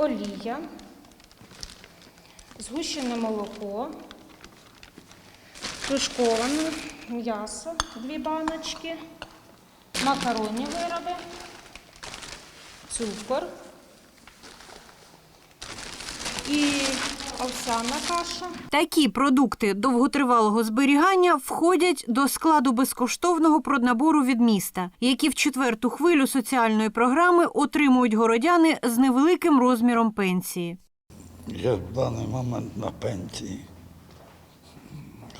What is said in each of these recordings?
олія, згущене молоко, тушковане м'ясо, дві баночки, макаронні вироби, цукор. І овсяна каша. Такі продукти довготривалого зберігання входять до складу безкоштовного проднабору від міста, які в четверту хвилю соціальної програми отримують городяни з невеликим розміром пенсії. Я в даний момент на пенсії.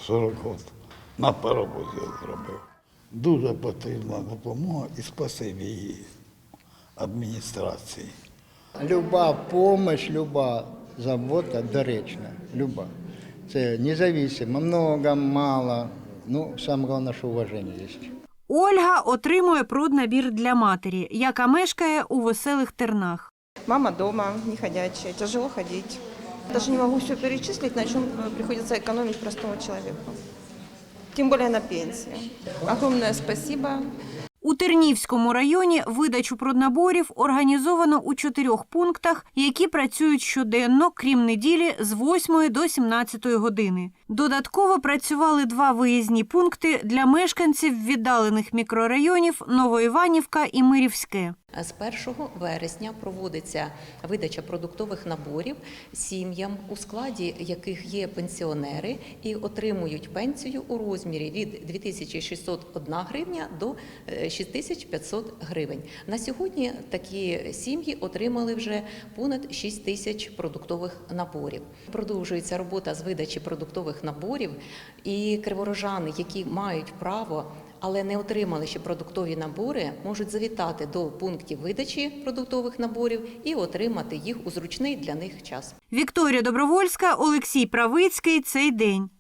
40 років. На паровозі зробив. Дуже потрібна допомога і спасибі її адміністрації. Люба помощь, люба забота доречна, люба. Це независимо, много, мало. Ну, саме головне, що уваження є. Ольга отримує проднабір для матері, яка мешкає у веселих тернах. Мама дома, не ходячая, тяжело ходить. Даже не могу все перечислить, на чем э, приходится экономить простому человеку. Тем более на пенсии. Огромное спасибо. У Тернівському районі видачу проднаборів організовано у чотирьох пунктах, які працюють щоденно, крім неділі, з 8 до 17 години. Додатково працювали два виїзні пункти для мешканців віддалених мікрорайонів Новоіванівка і Мирівське. З 1 вересня проводиться видача продуктових наборів сім'ям, у складі яких є пенсіонери і отримують пенсію у розмірі від 2601 гривня до е, 6500 гривень. На сьогодні такі сім'ї отримали вже понад 6 тисяч продуктових наборів. Продовжується робота з видачі продуктових наборів, і криворожани, які мають право але не отримали ще продуктові набори, можуть завітати до пунктів видачі продуктових наборів і отримати їх у зручний для них час. Вікторія Добровольська, Олексій Правицький. Цей день.